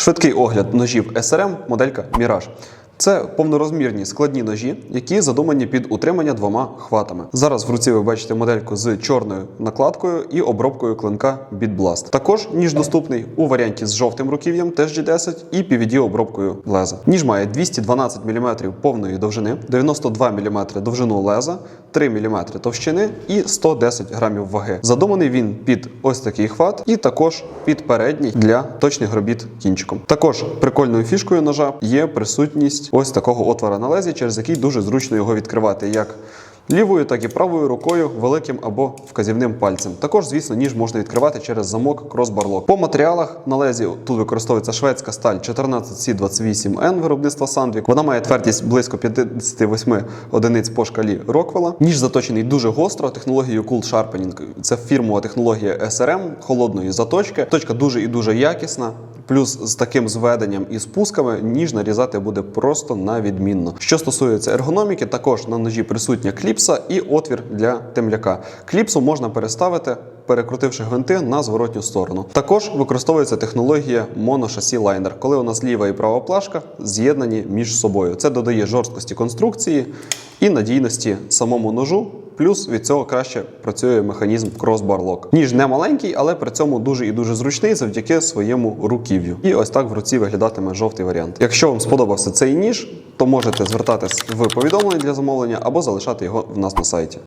Швидкий огляд ножів SRM, моделька Mirage. Це повнорозмірні складні ножі, які задумані під утримання двома хватами. Зараз в руці ви бачите модельку з чорною накладкою і обробкою клинка Beat Blast. Також ніж доступний у варіанті з жовтим руків'ям, теж G10, і PVD обробкою леза. Ніж має 212 мм повної довжини, 92 мм довжину леза, 3 мм товщини і 110 грамів ваги. Задуманий він під ось такий хват, і також під передній для точних робіт кінчиком. Також прикольною фішкою ножа є присутність ось такого отвора на лезі, через який дуже зручно його відкривати як лівою, так і правою рукою, великим або вказівним пальцем. Також, звісно, ніж можна відкривати через замок кросбарлок. По матеріалах на лезі тут використовується шведська сталь 14C28N виробництва Sandvik. Вона має твердість близько 58 одиниць по шкалі Роквелла. Ніж заточений дуже гостро технологією Cool Sharpening. Це фірмова технологія SRM холодної заточки. Точка дуже і дуже якісна. Плюс з таким зведенням і спусками ніж нарізати буде просто на відмінно. Що стосується ергономіки, також на ножі присутня кліпса і отвір для темляка. Кліпсу можна переставити. Перекрутивши гвинти на зворотню сторону. Також використовується технологія моношасі лайнер, коли у нас ліва і права плашка з'єднані між собою. Це додає жорсткості конструкції і надійності самому ножу. Плюс від цього краще працює механізм Lock. Ніж не маленький, але при цьому дуже і дуже зручний завдяки своєму руків'ю. І ось так в руці виглядатиме жовтий варіант. Якщо вам сподобався цей ніж, то можете звертатись в повідомлення для замовлення або залишати його в нас на сайті.